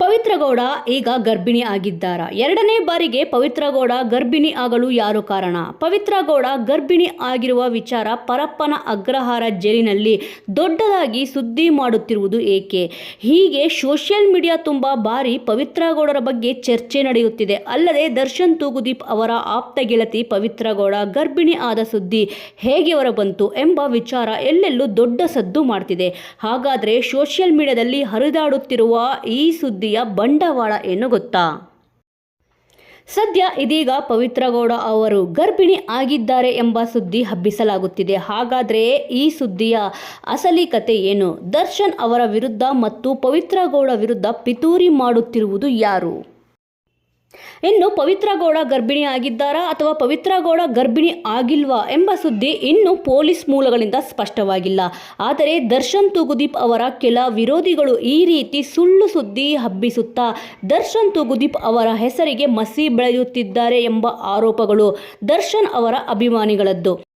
ಪವಿತ್ರ ಗೌಡ ಈಗ ಗರ್ಭಿಣಿ ಆಗಿದ್ದಾರಾ. ಎರಡನೇ ಬಾರಿಗೆ ಪವಿತ್ರ ಗೌಡ ಗರ್ಭಿಣಿ ಆಗಲು ಯಾರು ಕಾರಣ? ಪವಿತ್ರ ಗೌಡ ಗರ್ಭಿಣಿ ಆಗಿರುವ ವಿಚಾರ ಪರಪ್ಪನ ಅಗ್ರಹಾರ ಜೈಲಿನಲ್ಲಿ ದೊಡ್ಡದಾಗಿ ಸುದ್ದಿ ಮಾಡುತ್ತಿರುವುದು ಏಕೆ? ಹೀಗೆ ಸೋಷಿಯಲ್ ಮೀಡಿಯಾ ತುಂಬ ಬಾರಿ ಪವಿತ್ರ ಗೌಡರ ಬಗ್ಗೆ ಚರ್ಚೆ ನಡೆಯುತ್ತಿದೆ. ಅಲ್ಲದೆ ದರ್ಶನ್ ತೂಗುದೀಪ್ ಅವರ ಆಪ್ತ ಗೆಳತಿ ಪವಿತ್ರ ಗೌಡ ಗರ್ಭಿಣಿ ಆದ ಸುದ್ದಿ ಹೇಗೆ ಹೊರಬಂತು ಎಂಬ ವಿಚಾರ ಎಲ್ಲೆಲ್ಲೂ ದೊಡ್ಡ ಸದ್ದು ಮಾಡ್ತಿದೆ. ಹಾಗಾದರೆ ಸೋಷಿಯಲ್ ಮೀಡಿಯಾದಲ್ಲಿ ಹರಿದಾಡುತ್ತಿರುವ ಈ ಸುದ್ದಿಯ ಬಂಡವಾಳ ಏನು ಗೊತ್ತಾ? ಸದ್ಯ ಇದೀಗ ಪವಿತ್ರಗೌಡ ಅವರು ಗರ್ಭಿಣಿ ಆಗಿದ್ದಾರೆ ಎಂಬ ಸುದ್ದಿ ಹಬ್ಬಿಸಲಾಗುತ್ತಿದೆ. ಹಾಗಾದರೆ ಈ ಸುದ್ದಿಯ ಅಸಲಿ ಕತೆ ಏನು? ದರ್ಶನ್ ಅವರ ವಿರುದ್ಧ ಮತ್ತು ಪವಿತ್ರಗೌಡ ವಿರುದ್ಧ ಪಿತೂರಿ ಮಾಡುತ್ತಿರುವುದು ಯಾರು? ಇನ್ನು ಪವಿತ್ರ ಗೌಡ ಗರ್ಭಿಣಿ ಆಗಿದ್ದಾರಾ ಅಥವಾ ಪವಿತ್ರ ಗೌಡ ಗರ್ಭಿಣಿ ಆಗಿಲ್ವಾ ಎಂಬ ಸುದ್ದಿ ಇನ್ನು ಪೊಲೀಸ್ ಮೂಲಗಳಿಂದ ಸ್ಪಷ್ಟವಾಗಿಲ್ಲ. ಆದರೆ ದರ್ಶನ್ ತೂಗುದೀಪ್ ಅವರ ಕೆಲ ವಿರೋಧಿಗಳು ಈ ರೀತಿ ಸುಳ್ಳು ಸುದ್ದಿ ಹಬ್ಬಿಸುತ್ತಾ ದರ್ಶನ್ ತೂಗುದೀಪ್ ಅವರ ಹೆಸರಿಗೆ ಮಸಿ ಬೆಳೆಯುತ್ತಿದ್ದಾರೆ ಎಂಬ ಆರೋಪಗಳು ದರ್ಶನ್ ಅವರ ಅಭಿಮಾನಿಗಳದ್ದು.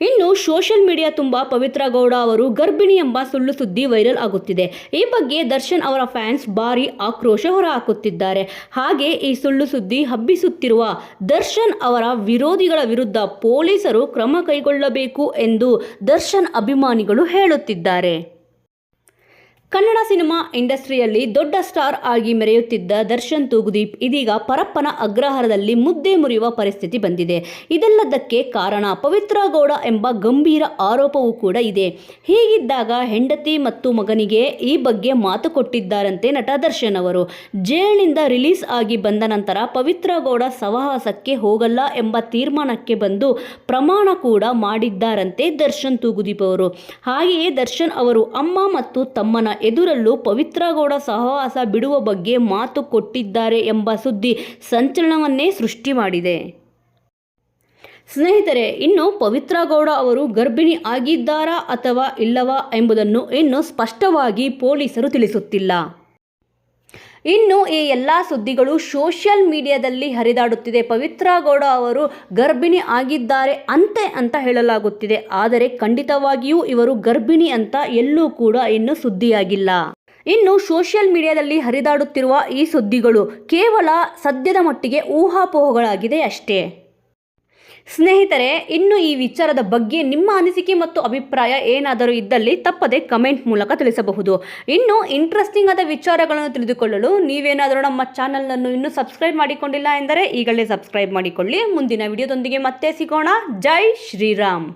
ಇನ್ನು ಸೋಷಿಯಲ್ ಮೀಡಿಯಾ ತುಂಬ ಪವಿತ್ರ ಗೌಡ ಅವರು ಗರ್ಭಿಣಿ ಎಂಬ ಸುಳ್ಳು ಸುದ್ದಿ ವೈರಲ್ ಆಗುತ್ತಿದೆ. ಈ ಬಗ್ಗೆ ದರ್ಶನ್ ಅವರ ಫ್ಯಾನ್ಸ್ ಭಾರಿ ಆಕ್ರೋಶ ಹೊರಹಾಕುತ್ತಿದ್ದಾರೆ. ಹಾಗೆ ಈ ಸುಳ್ಳು ಸುದ್ದಿ ಹಬ್ಬಿಸುತ್ತಿರುವ ದರ್ಶನ್ ಅವರ ವಿರೋಧಿಗಳ ವಿರುದ್ಧ ಪೊಲೀಸರು ಕ್ರಮ ಕೈಗೊಳ್ಳಬೇಕು ಎಂದು ದರ್ಶನ್ ಅಭಿಮಾನಿಗಳು ಹೇಳುತ್ತಿದ್ದಾರೆ. ಕನ್ನಡ ಸಿನಿಮಾ ಇಂಡಸ್ಟ್ರಿಯಲ್ಲಿ ದೊಡ್ಡ ಸ್ಟಾರ್ ಆಗಿ ಮೆರೆಯುತ್ತಿದ್ದ ದರ್ಶನ್ ತೂಗುದೀಪ್ ಇದೀಗ ಪರಪ್ಪನ ಅಗ್ರಹಾರದಲ್ಲಿ ಮುದ್ದೆ ಮುರಿಯುವ ಪರಿಸ್ಥಿತಿ ಬಂದಿದೆ. ಇದೆಲ್ಲದಕ್ಕೆ ಕಾರಣ ಪವಿತ್ರ ಗೌಡ ಎಂಬ ಗಂಭೀರ ಆರೋಪವೂ ಕೂಡ ಇದೆ. ಹೀಗಿದ್ದಾಗ ಹೆಂಡತಿ ಮತ್ತು ಮಗನಿಗೆ ಈ ಬಗ್ಗೆ ಮಾತು ಕೊಟ್ಟಿದ್ದಾರಂತೆ ನಟ ದರ್ಶನ್ ಅವರು. ಜೈಲಿನಿಂದ ರಿಲೀಸ್ ಆಗಿ ಬಂದ ನಂತರ ಪವಿತ್ರ ಗೌಡ ಸವಹಾಸಕ್ಕೆ ಹೋಗಲ್ಲ ಎಂಬ ತೀರ್ಮಾನಕ್ಕೆ ಬಂದು ಪ್ರಮಾಣ ಕೂಡ ಮಾಡಿದ್ದಾರಂತೆ ದರ್ಶನ್ ತೂಗುದೀಪ್ ಅವರು. ಹಾಗೆಯೇ ದರ್ಶನ್ ಅವರು ಅಮ್ಮ ಮತ್ತು ತಮ್ಮನ ಎದುರಲ್ಲೂ ಪವಿತ್ರ ಗೌಡ ಸಹವಾಸ ಬಿಡುವ ಬಗ್ಗೆ ಮಾತು ಕೊಟ್ಟಿದ್ದಾರೆ ಎಂಬ ಸುದ್ದಿ ಸಂಚಲನವನ್ನೇ ಸೃಷ್ಟಿ ಮಾಡಿದೆ. ಸ್ನೇಹಿತರೆ, ಇನ್ನು ಪವಿತ್ರ ಗೌಡ ಅವರು ಗರ್ಭಿಣಿ ಆಗಿದ್ದಾರಾ ಅಥವಾ ಇಲ್ಲವಾ ಎಂಬುದನ್ನು ಇನ್ನು ಸ್ಪಷ್ಟವಾಗಿ ಪೊಲೀಸರು ತಿಳಿಸುತ್ತಿಲ್ಲ. ಇನ್ನು ಈ ಎಲ್ಲ ಸುದ್ದಿಗಳು ಸೋಷಿಯಲ್ ಮೀಡಿಯಾದಲ್ಲಿ ಹರಿದಾಡುತ್ತಿದೆ. ಪವಿತ್ರ ಗೌಡ ಅವರು ಗರ್ಭಿಣಿ ಆಗಿದ್ದಾರೆ ಅಂತೆ ಅಂತ ಹೇಳಲಾಗುತ್ತಿದೆ. ಆದರೆ ಖಂಡಿತವಾಗಿಯೂ ಇವರು ಗರ್ಭಿಣಿ ಅಂತ ಎಲ್ಲೂ ಕೂಡ ಇನ್ನು ಸುದ್ದಿಯಾಗಿಲ್ಲ. ಇನ್ನು ಸೋಷಿಯಲ್ ಮೀಡಿಯಾದಲ್ಲಿ ಹರಿದಾಡುತ್ತಿರುವ ಈ ಸುದ್ದಿಗಳು ಕೇವಲ ಸದ್ಯದ ಮಟ್ಟಿಗೆ ಊಹಾಪೋಹಗಳಾಗಿದೆ ಅಷ್ಟೇ ಸ್ನೇಹಿತರೆ, ಇನ್ನು ಈ ವಿಚಾರದ ಬಗ್ಗೆ ನಿಮ್ಮ ಅನಿಸಿಕೆ ಮತ್ತು ಅಭಿಪ್ರಾಯ ಏನಾದರೂ ಇದ್ದಲ್ಲಿ ತಪ್ಪದೆ ಕಮೆಂಟ್ ಮೂಲಕ ತಿಳಿಸಬಹುದು. ಇನ್ನು ಇಂಟ್ರೆಸ್ಟಿಂಗ್ ಆದ ವಿಚಾರಗಳನ್ನು ತಿಳಿದುಕೊಳ್ಳಲು ನೀವೇನಾದರೂ ನಮ್ಮ ಚಾನಲನ್ನು ಇನ್ನೂ ಸಬ್ಸ್ಕ್ರೈಬ್ ಮಾಡಿಕೊಂಡಿಲ್ಲ ಎಂದರೆ ಈಗಲೇ ಸಬ್ಸ್ಕ್ರೈಬ್ ಮಾಡಿಕೊಳ್ಳಿ. ಮುಂದಿನ ವಿಡಿಯೋದೊಂದಿಗೆ ಮತ್ತೆ ಸಿಗೋಣ. ಜೈ ಶ್ರೀರಾಮ್.